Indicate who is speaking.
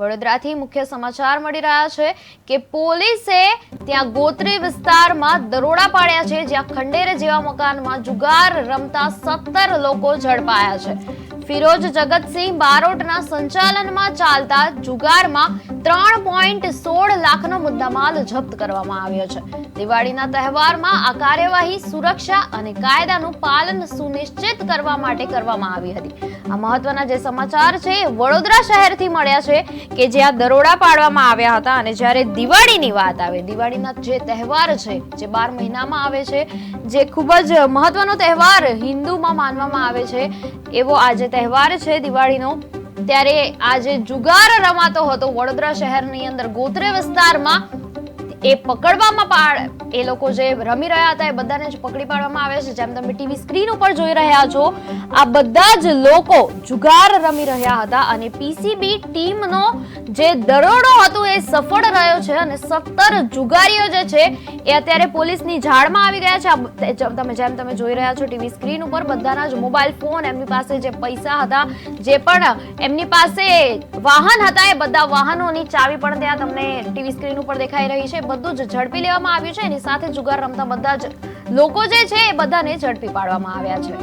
Speaker 1: વડોદરાથી મુખ્ય સમાચાર મળી રહ્યા છે કે પોલીસે ત્યાં ગોત્રી વિસ્તારમાં દરોડા પાડ્યા છે જ્યાં ખંડેર જેવા મકાનમાં જુગાર રમતા સત્તર લોકો ઝડપાયા છે. ફિરોજ જગતસિંહ બારોટના સંચાલનમાં ચાલતા જુગારમાં ત્રણ પોઈન્ટ સોળ લાખનો મુદ્દામાલ જપ્ત કરવામાં આવ્યો છે. દિવાળીના તહેવારમાં આ કાર્યવાહી સુરક્ષા અને કાયદાનું પાલન સુનિશ્ચિત કરવા માટે કરવામાં આવી હતી. આ મહત્વના જે સમાચાર છે, એ વડોદરા શહેરથી મળ્યા છે કે જ્યાં દરોડા પાડવામાં આવ્યા હતા અને જ્યારે દિવાળીની વાત આવે, દિવાળીના જે તહેવાર છે, જે બાર મહિનામાં આવે છે, જે ખૂબ જ મહત્વનો તહેવાર હિન્દુમાં માનવામાં આવે છે, એવો આજે જે તહેવાર છે દિવાળીનો ત્યારે આજે જુગાર રમાતો હતો વડોદરા શહેરની અંદર ગોત્રે વિસ્તારમાં. એ પકડવામાં પાડ. એ લોકો જે રમી રહ્યા હતા એ બધાને જ પકડી પાડવામાં આવ્યા છે. જેમ તમે ટીવી સ્ક્રીન ઉપર જોઈ રહ્યા છો, આ બધા જ લોકો જુગાર રમી રહ્યા હતા અને પીસીબી ટીમનો જે દરોડો હતો એ સફળ રહ્યો છે અને સત્તર જુગારીઓ જે છે એ અત્યારે પોલીસની ઝાડમાં આવી ગયા છે. તમે જેમ તમે જોઈ રહ્યા છો ટીવી સ્ક્રીન ઉપર, બધાના જ મોબાઈલ ફોન, એમની પાસે જે પૈસા હતા, જે પણ એમની પાસે વાહન હતા એ બધા વાહનોની ચાવી પણ ત્યાં તમને ટીવી સ્ક્રીન ઉપર દેખાઈ રહી છે. બધું જ ઝડપી લેવામાં આવ્યું છે. એની સાથે જુગાર રમતા બધા જ લોકો જે છે એ બધાને ઝડપી પાડવામાં આવ્યા છે.